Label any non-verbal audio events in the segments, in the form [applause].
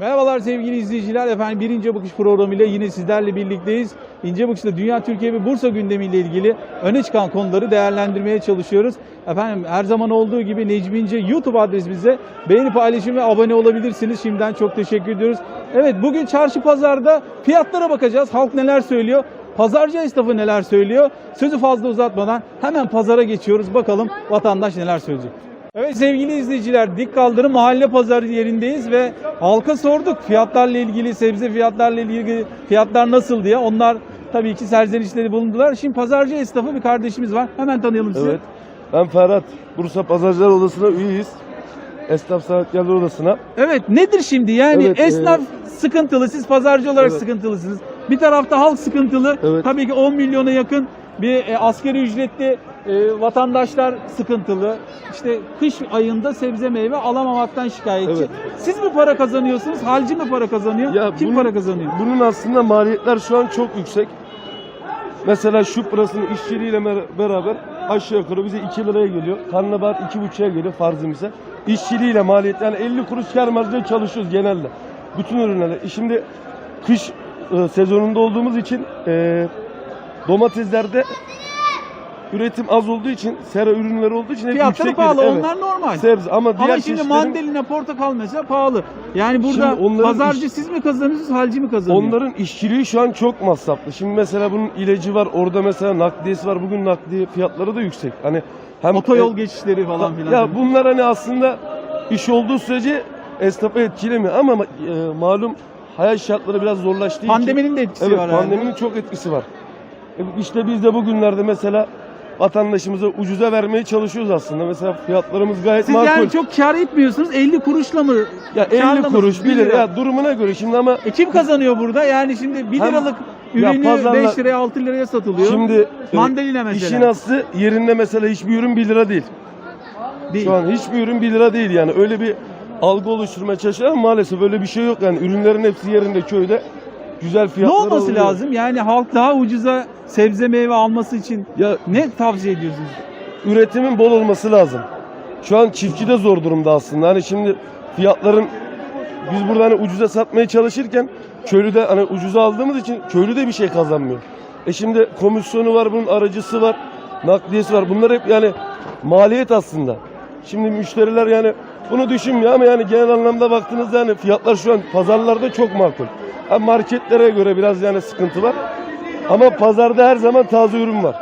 Merhabalar sevgili izleyiciler. Efendim bir İnce Bakış programıyla yine sizlerle birlikteyiz. İnce Bakış'ta Dünya, Türkiye ve Bursa gündemiyle ilgili öne çıkan konuları değerlendirmeye çalışıyoruz. Efendim her zaman olduğu gibi Necmi İnce YouTube adresimizde beğeni, paylaşım ve abone olabilirsiniz. Şimdiden çok teşekkür ediyoruz. Evet bugün çarşı pazarda fiyatlara bakacağız. Halk neler söylüyor? Pazarcı esnafı neler söylüyor? Sözü fazla uzatmadan hemen pazara geçiyoruz. Bakalım vatandaş neler söyleyecek. Evet sevgili izleyiciler Dik Kaldırım Mahalle Pazarı yerindeyiz ve halka sorduk fiyatlarla ilgili, sebze fiyatlarla ilgili fiyatlar nasıl diye. Onlar tabii ki serzenişleri bulundular. Şimdi pazarcı esnafı bir kardeşimiz var. Hemen tanıyalım sizi. Evet. Ben Ferhat. Bursa Pazarcılar Odası'na üyeyiz. Esnaf Sanatkarlar Odası'na. Evet nedir şimdi yani Evet, esnaf e, sıkıntılı, siz pazarcı olarak Evet. sıkıntılısınız. Bir tarafta halk sıkıntılı. Evet. Tabii ki 10 milyona yakın bir e, asgari ücretli e, vatandaşlar sıkıntılı. İşte kış ayında sebze meyve alamamaktan şikayetçi. Evet. Siz mi para kazanıyorsunuz? Halci mi para kazanıyor? Ya Kim bunun- para kazanıyor? Bunun aslında maliyetler şu an çok yüksek. Mesela şu pırasının işçiliğiyle mer- beraber aşağı yukarı bize 2 liraya geliyor. Karnabahar 2,5'a geliyor farzımıza. İşçiliğiyle maliyet yani 50 kuruş kar marjıyla çalışıyoruz genelde. Bütün ürünlerle. E Şimdi kış e, sezonunda olduğumuz için e, domateslerde üretim az olduğu için, sera ürünleri olduğu için hep Fiyatları yüksek pahalı. gelir. Evet. Onlar normal. Sebze ama diğer Ama şimdi çeşitlerin- mandalina, portakal mesela pahalı. Yani burada Şimdi onların pazarcı iş- siz mi kazanıyorsunuz, halci mi kazanıyor? Onların işçiliği şu an çok masraflı. Şimdi mesela bunun ilacı var, orada mesela nakliyesi var. Bugün nakliye fiyatları da yüksek. Hani hem Otoyol geçişleri falan filan. Ya bunlar hani aslında iş olduğu sürece esnafı etkilemiyor ama ma- e, malum hayat şartları biraz zorlaştığı için Pandeminin de etkisi evet, var herhalde. pandeminin çok etkisi var. E, İşte biz de bugünlerde mesela vatandaşımıza ucuza vermeye çalışıyoruz aslında. Mesela fiyatlarımız gayet Siz makul. yani çok kar etmiyorsunuz. 50 kuruşla mı? ya 50 karlı mısınız? kuruş, 1 lira ya durumuna göre şimdi ama E kim kazanıyor burada? Yani şimdi 1 Hem- liralık Ya ürünü pazarlar- 5 liraya 6 liraya satılıyor. Şimdi e, Mandalina mesela. işin aslı yerinde mesela hiçbir ürün 1 lira değil. Değil. Şu an hiçbir ürün 1 lira değil yani. Öyle bir algı oluşturmaya çalışıyor ama maalesef öyle bir şey yok yani. Ürünlerin hepsi yerinde köyde. Güzel ne fiyatlar olması alınıyor. lazım? Yani halk daha ucuza sebze meyve alması için Ya ne tavsiye ediyorsunuz? üretimin bol olması lazım. Şu an çiftçi de zor durumda aslında. Hani şimdi fiyatların biz burada hani ucuza satmaya çalışırken köylü de hani ucuza aldığımız için köylü de bir şey kazanmıyor. E şimdi komisyonu var, bunun aracısı var, nakliyesi var. Bunlar hep yani maliyet aslında. Şimdi müşteriler yani bunu düşünmüyor ama yani genel anlamda baktığınızda yani fiyatlar şu an pazarlarda çok makul. Ha marketlere göre biraz yani sıkıntı var. Ama pazarda her zaman taze ürün var.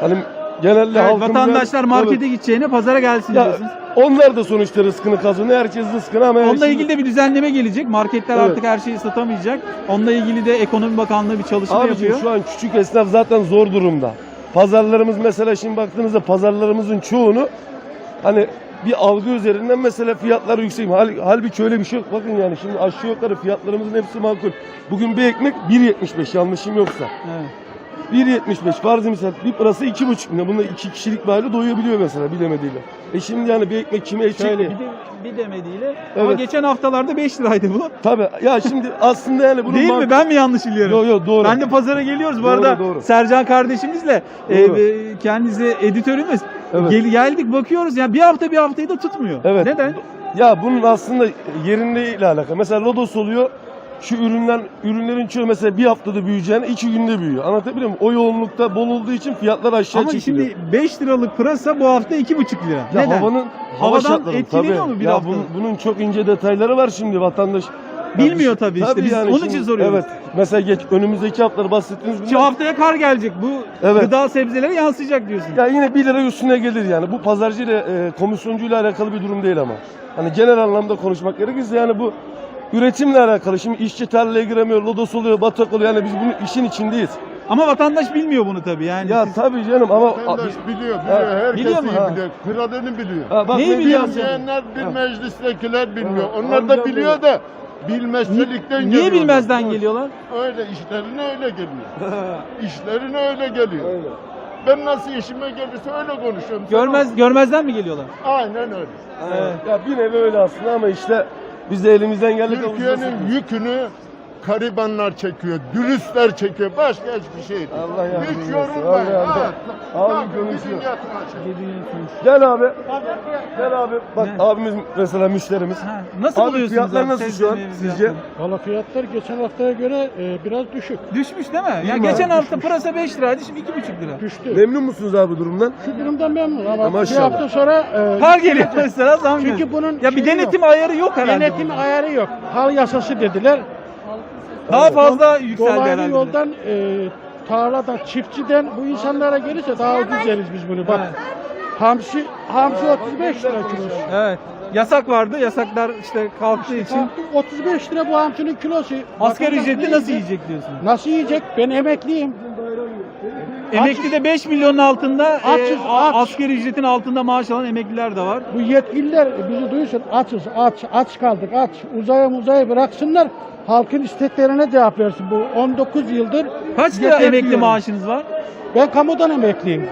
Hani genelde Evet, halkımız vatandaşlar yani- markete Evet. gideceğine pazara gelsin Ya, diyorsunuz. onlar da sonuçta rızkını kazanıyor. Herkes rızkını ama yani Onunla ilgili de bir düzenleme gelecek. Marketler Evet. artık her şeyi satamayacak. Onunla ilgili de Ekonomi Bakanlığı bir çalışma Abicim yapıyor. şu an küçük esnaf zaten zor durumda. Pazarlarımız mesela şimdi baktığınızda pazarlarımızın çoğunu hani bir algı üzerinden mesela fiyatlar yüksek. Hal, halbuki öyle bir şey yok. Bakın yani şimdi aşağı yukarı fiyatlarımızın hepsi makul. Bugün bir ekmek 1.75 yanlışım yoksa. Evet. 1.75 farzı misal bir parası 2.5 milyon. Bunda iki kişilik bir aile doyabiliyor mesela bilemediğiyle. E şimdi yani bir ekmek kime edecek Şöyle bir, de, bir demediğiyle. Ama Evet. geçen haftalarda 5 liraydı bu. Tabii ya şimdi aslında yani bunun Değil mi? Ben mi yanlış biliyorum? Yo yo doğru. Ben de pazara geliyoruz. Bu Doğru, arada doğru. Sercan kardeşimizle e, Doğru. e, kendisi editörümüz. Evet. Gel, geldik bakıyoruz. Yani bir hafta bir haftayı da tutmuyor. Evet. Neden? Ya bunun aslında yerindeyle alakalı. Mesela lodos oluyor. Şu ürünler, ürünlerin çoğu mesela bir haftada büyüyeceğine iki günde büyüyor. Anlatabiliyor muyum? O yoğunlukta bol olduğu için fiyatlar aşağı Ama çekiliyor. şimdi 5 liralık pırasa bu hafta 2,5 lira. ya Neden? havanın hava Havadan etkileniyor tabii. mu bir ya hafta? bunun, bunun çok ince detayları var şimdi vatandaş. Bilmiyor bir- tabii işte. Biz onun için soruyoruz. Evet. Mesela geç, önümüzdeki haftaları bahsettiğiniz Şu haftaya kar gelecek. Bu Evet. gıda sebzelere yansıyacak diyorsun. Ya yine 1 lira üstüne gelir yani. Bu pazarcıyla, e, komisyoncuyla alakalı bir durum değil ama. Hani genel anlamda konuşmak gerekirse yani bu üretimle alakalı. Şimdi işçi tarlaya giremiyor, lodos oluyor, batak oluyor. Yani biz bunun işin içindeyiz. Ama vatandaş bilmiyor bunu tabii. Yani Ya siz- tabii canım ama Vatandaş biliyor, biliyor. Herkes biliyor mu? iyi Ha. biliyor. Kraladını biliyor. Ha, bak Neyi ne biliyor? diyorsun? Bilmeyenler bir Ha. meclistekiler bilmiyor. Ha. Onlar Amcam da biliyor da bilmezselikten niye geliyorlar. bilmezden geliyorlar? Öyle işlerine öyle geliyor. [laughs] İşlerine öyle geliyor. Öyle. Ben nasıl işime gelirse öyle konuşuyorum. Sen Görmez görmezden mi geliyorlar? Aynen öyle. Evet. Ya bir nevi öyle aslında ama işte biz de elimizden geldik. Türkiye'nin yükünü Garibanlar çekiyor, dürüstler çekiyor. Başka hiçbir şey değil. Allah yardımcın Hiç yorulmayın. Allah Ha, Abi konuşuyor. Gel abi. Gel abi. Bak Ne? abimiz mesela müşterimiz. Ha, nasıl Abi buluyorsunuz? fiyatlar abi nasıl şu an sizce? Valla fiyatlar geçen haftaya göre e, biraz düşük. Düşmüş değil mi? Değil Ya mi geçen abi? hafta pırasa 5 liraydı şimdi 2,5 lira. Düştü. Memnun musunuz abi durumdan? Şu durumdan memnun ama bir Maşallah. hafta sonra e, Kar geliyor mesela zam Çünkü bunun Ya bir denetim ayarı yok herhalde. denetim ayarı yok. Hal yasası dediler. Daha fazla yükseldi Dolaylı herhalde. yoldan e, tarladan, çiftçiden bu insanlara gelirse daha ucuz yeriz biz bunu. Bak hamsi, hamsi 35 lira kilosu. Evet. Yasak vardı. Yasaklar işte kalktığı için Kalktı 35 lira bu hamsinin kilosu. asgari Vatandaş ne nasıl yiyecek? yiyecek diyorsun? Nasıl yiyecek? Ben emekliyim. Emekli de 5 milyonun altında e, Açız, aç. asgari ücretin altında maaş alan emekliler de var. Bu yetkililer bizi duysun açız aç aç kaldık aç uzaya muzaya bıraksınlar halkın isteklerine cevap versin. Bu 19 yıldır Kaç lira emekli diyorum. maaşınız var? Ben kamudan emekliyim.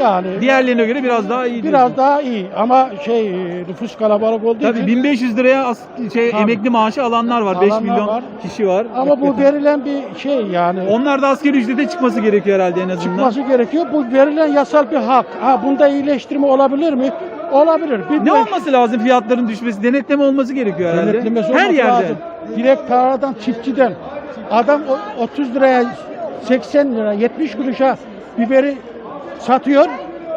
Yani Diğerlerine göre biraz daha iyi biraz diyorsun. daha iyi ama şey nüfus kalabalık olduğu Tabii için 1500 liraya şey Tabii. emekli maaşı alanlar var. 5 Alanlar milyon var. kişi var. ama bu Hakikaten. verilen bir şey yani Onlar da asgari ücrete çıkması gerekiyor herhalde en azından. çıkması gerekiyor. Bu verilen yasal bir hak. Ha bunda iyileştirme olabilir mi? Olabilir. Bir Ne olması lazım fiyatların düşmesi? Denetleme olması gerekiyor herhalde. Denetlemesi Her yerde. lazım. Direkt tarladan, çiftçiden. Adam o- 30 liraya, 80 lira, 70 kuruşa biberi satıyor.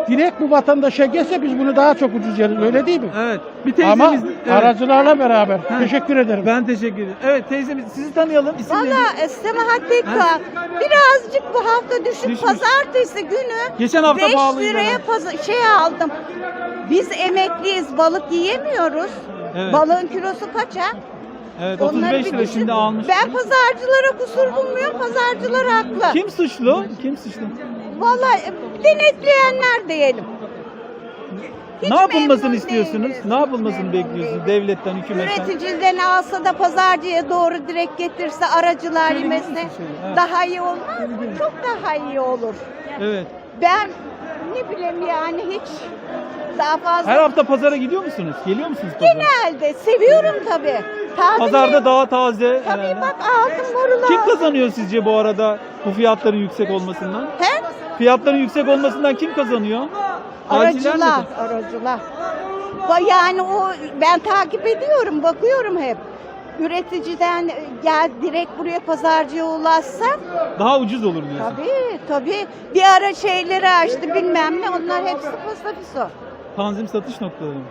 Direkt bu vatandaşa gelse biz bunu daha çok ucuz yeriz. Öyle değil mi? Evet. Bir Ama teyzemiz. evet. aracılarla beraber. Ha. Teşekkür ederim. Ben teşekkür ederim. Evet teyzemiz sizi tanıyalım. İsim? Valla Semahat Tekka birazcık bu hafta düşük. Düşmüş. Pazartesi günü Geçen hafta 5 pahalıydı. liraya paza- şey aldım. Biz emekliyiz balık yiyemiyoruz. Evet. Balığın kilosu kaça? Evet Onları 35 bir lira düşün. şimdi almış. Ben pazarcılara kusur bulmuyorum. Pazarcılar haklı. Kim suçlu? Kim suçlu? Valla denetleyenler diyelim. Hiç ne yapılmasını istiyorsunuz? değiliz. Ne yapılmasını bekliyorsunuz devletten, hükümetten? Üreticiden alsa da pazarcıya doğru direkt getirse aracılar evet. daha iyi olmaz mı? Çok daha iyi olur. Evet. Ben ne bileyim yani hiç daha fazla Her hafta pazara gidiyor musunuz? Geliyor musunuz pazara? genelde seviyorum tabii. Taze Pazarda daha taze. tabii herhalde. bak altın borular. Kim kazanıyor sizce bu arada bu fiyatların yüksek olmasından? He? Fiyatların yüksek olmasından kim kazanıyor? Aracılar, aracılar. Ba- Yani o ben takip ediyorum, bakıyorum hep. Üreticiden e, gel direkt buraya pazarcıya ulaşsa Daha ucuz olur diyorsun. tabii tabii bir ara şeyleri açtı bilmem ne onlar hepsi postafiso. Tanzim satış noktaları. mı?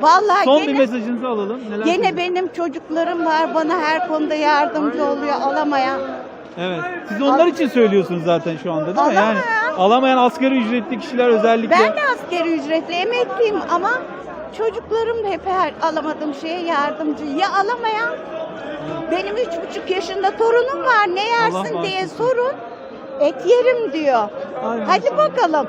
Vallahi Son gene, bir mesajınızı alalım. Neler gene söyleyeceksiniz? benim çocuklarım var bana her konuda yardımcı oluyor alamayan. Evet. Siz onlar için söylüyorsunuz zaten şu anda değil mi? Yani Alamayan. alamayan asgari ücretli kişiler özellikle. Ben de askeri ücretli emekliyim ama çocuklarım hep her alamadığım şeye yardımcı. Ya alamayan benim üç buçuk yaşında torunum var ne yersin diye bağışlasın. sorun. Et yerim diyor. Ay Hadi bakalım.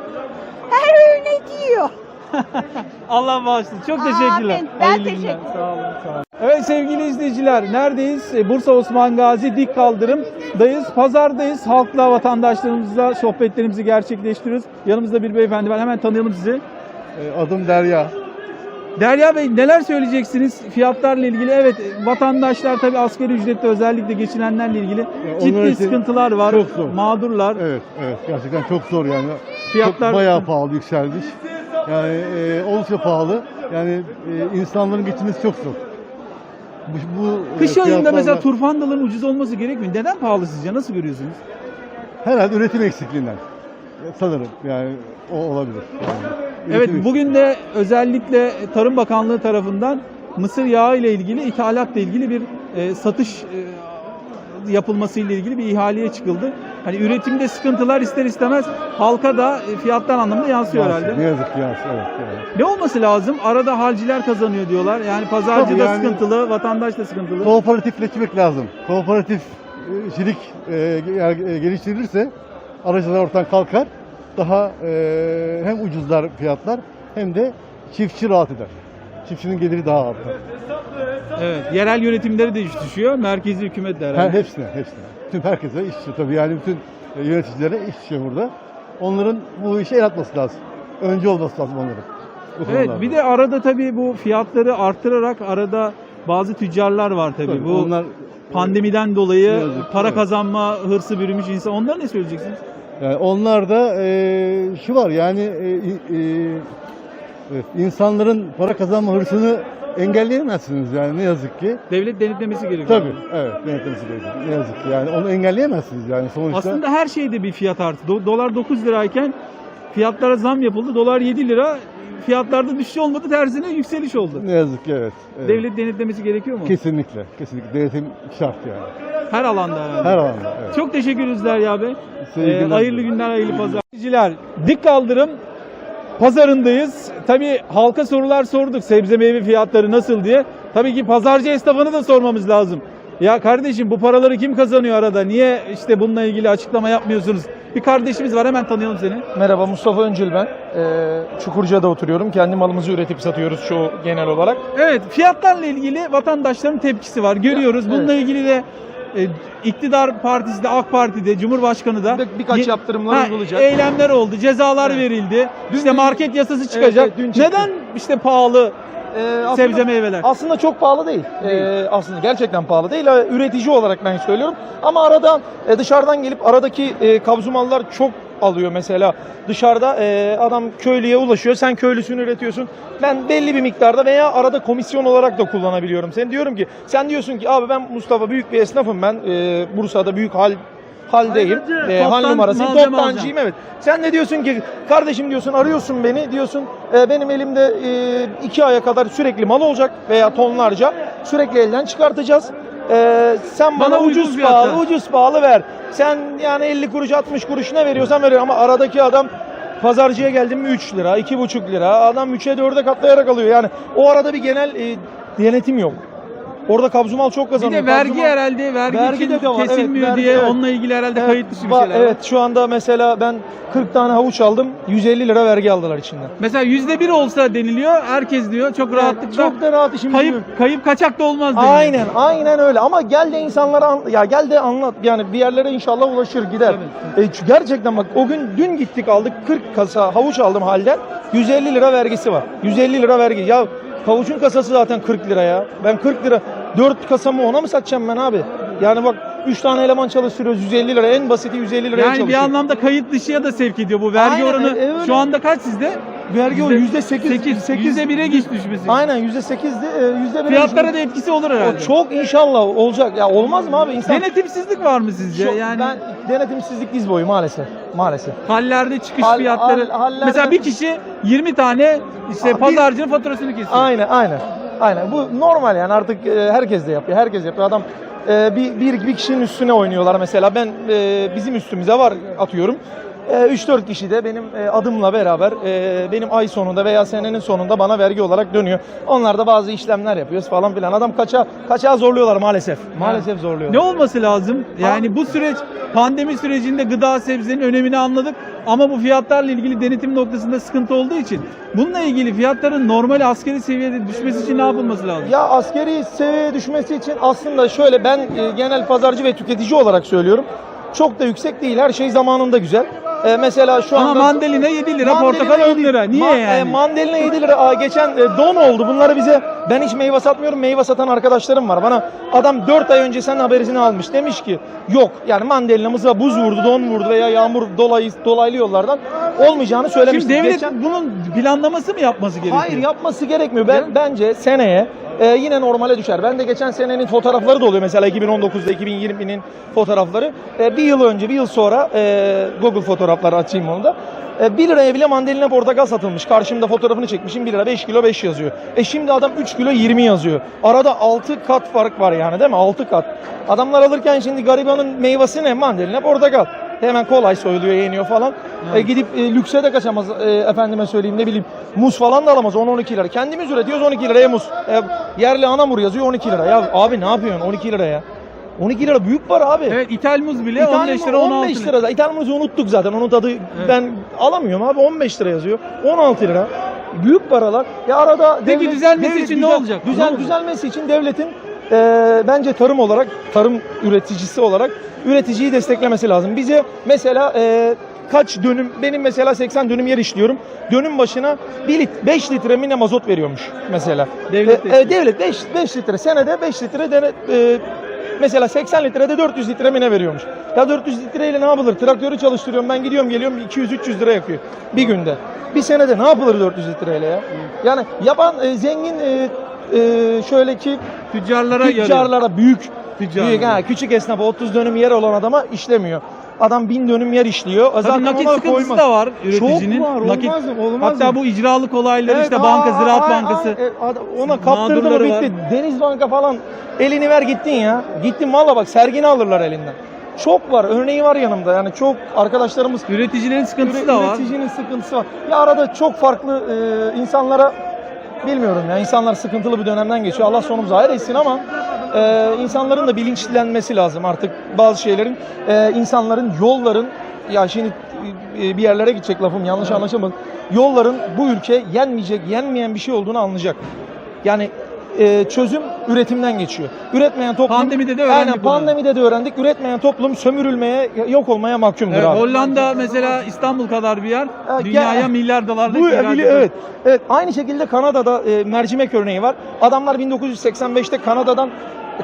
Her öğün et yiyor. [laughs] Allah bağışlasın. Çok teşekkürler. Amin. Ben Hayırlı teşekkür günler. Sağ olun. Sağ olun. Evet sevgili izleyiciler neredeyiz? E, Bursa Osman Gazi Dik Kaldırım'dayız. Pazardayız. Halkla vatandaşlarımızla sohbetlerimizi gerçekleştiriyoruz. Yanımızda bir beyefendi var. Hemen tanıyalım sizi. Ee, Adım Derya. Derya Bey neler söyleyeceksiniz fiyatlarla ilgili? Evet vatandaşlar tabii asgari ücretle özellikle geçinenlerle ilgili onlar ciddi sıkıntılar var. çok zor. Mağdurlar. Evet, evet. Gerçekten çok zor yani. Fiyatlar- çok bayağı pahalı yükselmiş. Yani e, oldukça pahalı. Yani e, insanların geçinmesi çok zor. Bu, bu e, Kış ayında fiyatlarla- mesela turfandaların ucuz olması gerekmiyor. Neden pahalı sizce? Nasıl görüyorsunuz? herhalde üretim eksikliğinden. E, Sanırım yani o olabilir. Yani, Evet bugün de özellikle Tarım Bakanlığı tarafından mısır yağı ile ilgili ithalatla ilgili bir e, satış e, yapılması ile ilgili bir ihaleye çıkıldı. Hani üretimde sıkıntılar ister istemez halka da e, fiyatlar anlamında yansıyor eksikliği. herhalde. Ne yazık ki yansıyor. Evet, yani. Ne olması lazım? Arada halciler kazanıyor diyorlar. Yani pazarcı Tabii da yani- sıkıntılı, vatandaş da sıkıntılı. Kooperatifleşmek lazım. Kooperatifçilik e, e, geliştirilirse aracılar ortadan kalkar. Daha e, hem ucuzlar fiyatlar hem de çiftçi rahat eder. Çiftçinin geliri daha artar. Evet, yerel yönetimleri de iş düşüyor. Merkezi hükümet de Her, herhalde. hepsine, hepsine. Tüm herkese iş düşüyor tabii yani bütün yöneticilere iş düşüyor burada. Onların bu işe el atması lazım. Önce olması lazım onların. Evet bir de arada tabii bu fiyatları arttırarak arada bazı tüccarlar var tabii. Tabii, Bu onlar pandemiden dolayı yazık para evet. kazanma hırsı bürümüş insan. Onlara ne söyleyeceksiniz? Yani onlar da e, şu var yani e, e, insanların para kazanma hırsını engelleyemezsiniz yani ne yazık ki. Devlet denetlemesi gerekiyor. Tabii evet denetlemesi gerekiyor. Ne yazık ki yani onu engelleyemezsiniz yani sonuçta. Aslında her şeyde bir fiyat artı. Do- dolar 9 lirayken fiyatlara zam yapıldı. Dolar 7 lira. Fiyatlarda düşüş olmadı. Tersine yükseliş oldu. Ne yazık ki evet. evet. Devlet denetlemesi gerekiyor mu? Kesinlikle. Kesinlikle denetim şart yani. Her alanda herhalde. Her alanda. Evet. Çok teşekkür ederiz Derya Bey. Ee, hayırlı günler, hayırlı pazar. Dik kaldırım pazarındayız. Tabii halka sorular sorduk. Sebze meyve fiyatları nasıl diye. Tabii ki pazarcı esnafını da sormamız lazım. Ya kardeşim bu paraları kim kazanıyor arada? Niye işte bununla ilgili açıklama yapmıyorsunuz? Bir kardeşimiz var hemen tanıyalım seni. Merhaba Mustafa Öncül ben. Ee, Çukurca'da oturuyorum. Kendi malımızı üretip satıyoruz çoğu genel olarak. Evet fiyatlarla ilgili vatandaşların tepkisi var. Görüyoruz. Bununla ilgili de e, iktidar partisi de AK Parti'de Cumhurbaşkanı da Bir- birkaç Ye- yaptırımlar Ha, uygulayacak. Eylemler oldu, cezalar Evet. verildi. Dün- işte market yasası çıkacak. evet, dün çıktı. Neden işte pahalı Ee, aslında, sebze meyveler? aslında çok pahalı değil. Ee, aslında gerçekten pahalı değil. Ee, Üretici olarak ben söylüyorum. Ama aradan e, dışarıdan gelip aradaki e, kabzumallar çok alıyor mesela. Dışarıda e, adam köylüye ulaşıyor. Sen köylüsünü üretiyorsun. Ben belli bir miktarda veya arada komisyon olarak da kullanabiliyorum. Sen diyorum ki sen diyorsun ki abi ben Mustafa büyük bir esnafım ben. E, Bursa'da büyük hal haldeyim. E, hal Toptan numarasıyım. malzeme Toptancıyım evet. Sen de diyorsun ki kardeşim diyorsun arıyorsun beni diyorsun e, benim elimde e, iki aya kadar sürekli mal olacak veya tonlarca sürekli elden çıkartacağız. E, sen bana, Bana ucuz fiyata. pahalı ucuz pahalı ver. Sen yani 50 kuruş 60 kuruş ne veriyorsan veriyorum ama aradaki adam pazarcıya geldim mi 3 lira 2,5 lira adam 3'e 4'e katlayarak alıyor. Yani o arada bir genel e, denetim yok. Orada kabzumal çok Bir kazanıyor. de vergi Kabzumal- herhalde vergi, Vergi için de de var, evet, kesilmiyor vergi, diye evet. onunla ilgili herhalde Evet, kayıt dışı bir şeyler var. Evet şu anda mesela ben 40 tane havuç aldım 150 lira vergi aldılar içinden. Mesela yüzde bir olsa deniliyor. Herkes diyor çok rahatlıkla. Çok da rahat işimiz kayıp kayıp kaçak da olmaz deniyor. Aynen aynen öyle ama gel de insanlara an- ya gel de anlat yani bir yerlere inşallah ulaşır gider. E, çünkü gerçekten bak o gün dün gittik aldık 40 kasa havuç aldım halden 150 lira vergisi var. 150 lira vergi ya havucun kasası zaten 40 lira ya. Ben 40 lira 4 kasamı ona mı satacağım ben abi? Yani bak 3 tane eleman çalıştırıyoruz 150 lira en basiti 150 liraya Yani bir çalışıyor. anlamda kayıt dışıya da sevk ediyor bu vergi Aynen, oranı. e, e, öyle. şu anda kaç sizde? Vergi o yüzde 8 8 yüzde bire geç düşmesi. Aynen yüzde 8'di yüzde 1'e Fiyatlara da etkisi olur herhalde. o çok inşallah olacak. Ya olmaz mı abi insan? Denetimsizlik var mı sizce? Çok- yani ben denetimsizlik diz boyu maalesef. Maalesef. hallerde çıkış Hal- fiyatları. hal- hallerde- Mesela bir kişi 20 tane işte Abi- pazarcının faturasını kesiyor. Aynen aynen. Aynen. Bu normal yani artık e, herkes de yapıyor. Herkes yapıyor. Adam e, bir, bir, bir kişinin üstüne oynuyorlar mesela. Ben e, bizim üstümüze var atıyorum. E, 3-4 kişi de benim e, adımla beraber e, benim ay sonunda veya senenin sonunda bana vergi olarak dönüyor. Onlar da bazı işlemler yapıyoruz falan filan. Adam kaça kaça zorluyorlar maalesef. Maalesef zorluyorlar. Ne olması lazım? Yani bu süreç pandemi sürecinde gıda sebzenin önemini anladık ama bu fiyatlarla ilgili denetim noktasında sıkıntı olduğu için bununla ilgili fiyatların normal askeri seviyede düşmesi için ne yapılması lazım? Ya askeri seviyeye düşmesi için aslında şöyle ben e, genel pazarcı ve tüketici olarak söylüyorum. Çok da yüksek değil. Her şey zamanında güzel. E, mesela şu Ama anda mandalina 7 lira, Mandalina portakal 10 yedi- lira. Niye Ma- yani? e, mandalina 7 lira. Aa, geçen e, don oldu. Bunları bize ben hiç meyve satmıyorum. Meyve satan arkadaşlarım var. Bana adam 4 ay önce sen haberini almış. Demiş ki yok yani mandalinamıza buz vurdu, don vurdu veya yağmur dolayı dolaylı yollardan olmayacağını söylemiş. Şimdi devlet Geçen- bunun planlaması mı yapması gerekiyor? Hayır yapması gerekmiyor. Ben, bence seneye e, yine normale düşer. Ben de geçen senenin fotoğrafları da oluyor. Mesela 2019'da 2020'nin fotoğrafları. E, bir yıl önce, bir yıl sonra e, Google fotoğrafları açayım onu da. E, 1 liraya bile mandalina portakal satılmış. Karşımda fotoğrafını çekmişim 1 lira 5 kilo 5 yazıyor. E şimdi adam 3 kilo 20 yazıyor. Arada 6 kat fark var yani değil mi? 6 kat. Adamlar alırken şimdi garibanın meyvesi ne? Mandalina portakal. Hemen kolay soyuluyor, yeniyor falan. E, gidip e, lükse de kaçamaz e, efendime söyleyeyim ne bileyim. Muz falan da alamaz 10-12 lira. Kendimiz üretiyoruz 12 liraya muz. E, yerli anamur yazıyor 12 lira. Ya abi ne yapıyorsun 12 lira ya? 12 lira büyük para abi. Evet ithal muz bile İthal 15 muz lira 16 15 lira. lira. İthal muzu unuttuk zaten. Onun tadı ben alamıyorum abi 15 lira yazıyor. 16 lira. Büyük paralar. Ya arada Peki düzelmesi için ne olacak? Düzel, Ne olacak? düzelmesi için devletin e, bence tarım olarak, tarım üreticisi olarak üreticiyi desteklemesi lazım. Bize mesela e, kaç dönüm benim mesela 80 dönüm yer işliyorum. Dönüm başına 1 lit 5 litre mi ne mazot veriyormuş mesela. Devlet E, e, devlet 5 5 litre senede 5 litre dene, e, mesela 80 litrede 400 litre mi ne veriyormuş. Ya 400 litreyle ne yapılır? Traktörü çalıştırıyorum ben gidiyorum geliyorum 200-300 lira yakıyor bir günde. Bir senede ne yapılır 400 litreyle ya? Yani yapan e, zengin e, e, şöyle ki Tüccarlara yarıyor. tüccarlara büyük Tüccarlara. büyük ha küçük esnafa 30 dönüm yer olan adama işlemiyor. Adam 1000 dönüm yer işliyor. Tabii Zaten nakit ona sıkıntısı koymaz. da var üreticinin. Çok var, nakit, olmaz mı? Olmaz hatta mı? bu icralık olayları Evet, işte banka, aa, Ziraat aa, Bankası. aa, e, ona kaptırdı mı mağdurları bitti. var. Deniz Banka falan elini ver gittin ya. Gittin valla bak sergini alırlar elinden. Çok var. Örneği var yanımda. Yani çok arkadaşlarımız Üreticilerin sıkıntısı da var. üreticinin sıkıntısı var. Ya arada çok farklı e, insanlara bilmiyorum ya insanlar sıkıntılı bir dönemden geçiyor. Allah sonumuzu hayır etsin ama e, insanların da bilinçlenmesi lazım artık bazı şeylerin. E, insanların, yolların ya şimdi e, bir yerlere gidecek lafım yanlış anlaşılmasın. Yolların bu ülke yenmeyecek, yenmeyen bir şey olduğunu anlayacak. Yani e, çözüm üretimden geçiyor. Üretmeyen toplum Pandemide de öğrendik Aynen bunu. pandemide de öğrendik. Üretmeyen toplum sömürülmeye, yok olmaya mahkumdur Evet, abi. Hollanda mesela İstanbul kadar bir yer Ha, dünyaya gel- milyar dolarlık Bu ihraç ediyor. evet. Evet. Aynı şekilde Kanada'da e, mercimek örneği var. Adamlar 1985'te Kanada'dan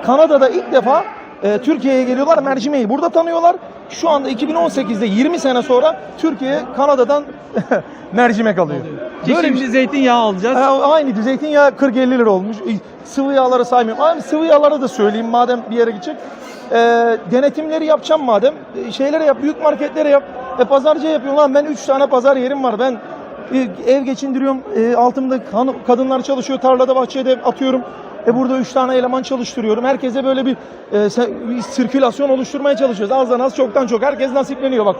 Kanada'da ilk defa e, Türkiye'ye geliyorlar. Mercimeği burada tanıyorlar. Şu anda 2018'de 20 sene sonra Türkiye Kanada'dan [laughs] mercimek alıyor. Ki Böyle bir şimdi zeytinyağı alacağız. Ha, aynı zeytinyağı 40-50 lira olmuş. E, Sıvı yağları saymıyorum. Abi sıvı yağları da söyleyeyim madem bir yere gidecek. E, denetimleri yapacağım madem. E, şeylere yap, büyük marketlere yap. E, pazarcı yapıyorum lan ben 3 tane pazar yerim var. Ben e, ev geçindiriyorum. E, altımda kadınlar çalışıyor. Tarlada bahçede atıyorum. E burada 3 tane eleman çalıştırıyorum. Herkese böyle bir, e, bir sirkülasyon oluşturmaya çalışıyoruz. Azdan az çoktan çok. Herkes nasipleniyor bak.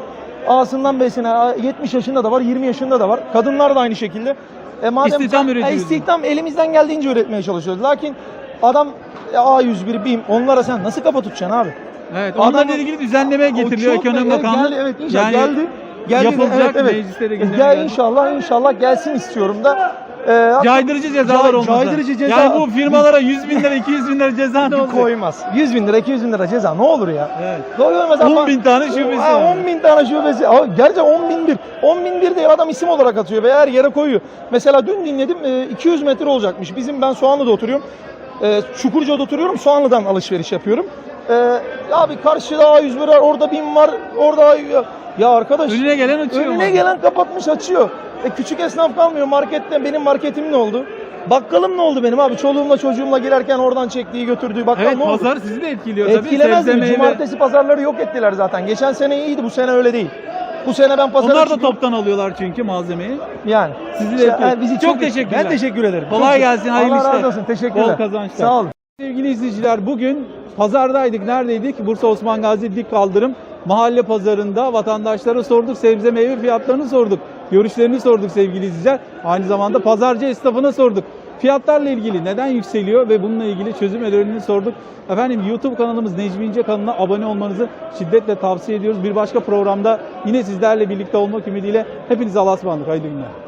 Ağasından besine a- 70 yaşında da var, 20 yaşında da var. Kadınlar da aynı şekilde. E madem İstihdam E, üretiyoruz. istihdam elimizden geldiğince üretmeye çalışıyoruz. Lakin adam e, A101, BİM onlara sen nasıl kafa tutacaksın abi? Evet, onlarla Adamın- ilgili düzenleme getiriliyor Ekonomi Bakanlığı. Geldi, evet inşallah Yani geldi. geldi. yapılacak, evet, evet. mecliste de gündeme inşallah inşallah gelsin istiyorum da. E, Caydırıcı cezalar olmalı. caydırıcı ceza- Yani bu firmalara 100 bin lira, 200 bin lira ceza ne olacak? koymaz. 100 bin lira, 200 bin lira ceza ne olur ya? Evet. Koymaz 10 bin tane şubesi Ha, var. 10 bin tane şubesi. Aa, Gerçi 10 bin bir. 10 bin bir değil adam isim olarak atıyor ve her yere koyuyor. Mesela dün dinledim e, 200 metre olacakmış. Bizim ben Soğanlı'da oturuyorum. E, Çukurca'da oturuyorum. Soğanlı'dan alışveriş yapıyorum. E, abi karşıda A101 var, orada BİM var, orada ya, arkadaş Önüne gelen açıyor. önüne gelen kapatmış açıyor. E, küçük esnaf kalmıyor markette. Benim marketim ne oldu? Bakkalım ne oldu benim abi? Çoluğumla çocuğumla girerken oradan çektiği götürdüğü bakkal Evet ne oldu? pazar sizi de etkiliyor tabii. Etkilemez mi? meyve. Cumartesi pazarları yok ettiler zaten. Geçen sene iyiydi bu sene öyle değil. Bu sene ben pazara Onlar da çıkıyorum. toptan alıyorlar çünkü malzemeyi. Yani. Sizi de İşte, bizi Çok teşekkürler. Ben teşekkür ederim. Kolay Çok- gelsin, hayırlı Allah işler. razı olsun. Teşekkürler. Bol kazançlar. Sağ olun. Sevgili izleyiciler bugün pazardaydık. Neredeydik? Bursa Osman Gazi Dik Kaldırım mahalle pazarında vatandaşlara sorduk. Sebze meyve fiyatlarını sorduk. Görüşlerini sorduk sevgili izleyiciler. Aynı zamanda pazarcı esnafına sorduk. Fiyatlarla ilgili neden yükseliyor ve bununla ilgili çözüm önerilerini sorduk. Efendim YouTube kanalımız Necmi İnce kanalına abone olmanızı şiddetle tavsiye ediyoruz. Bir başka programda yine sizlerle birlikte olmak ümidiyle hepinize Allah'a ısmarladık. Hayırlı günler.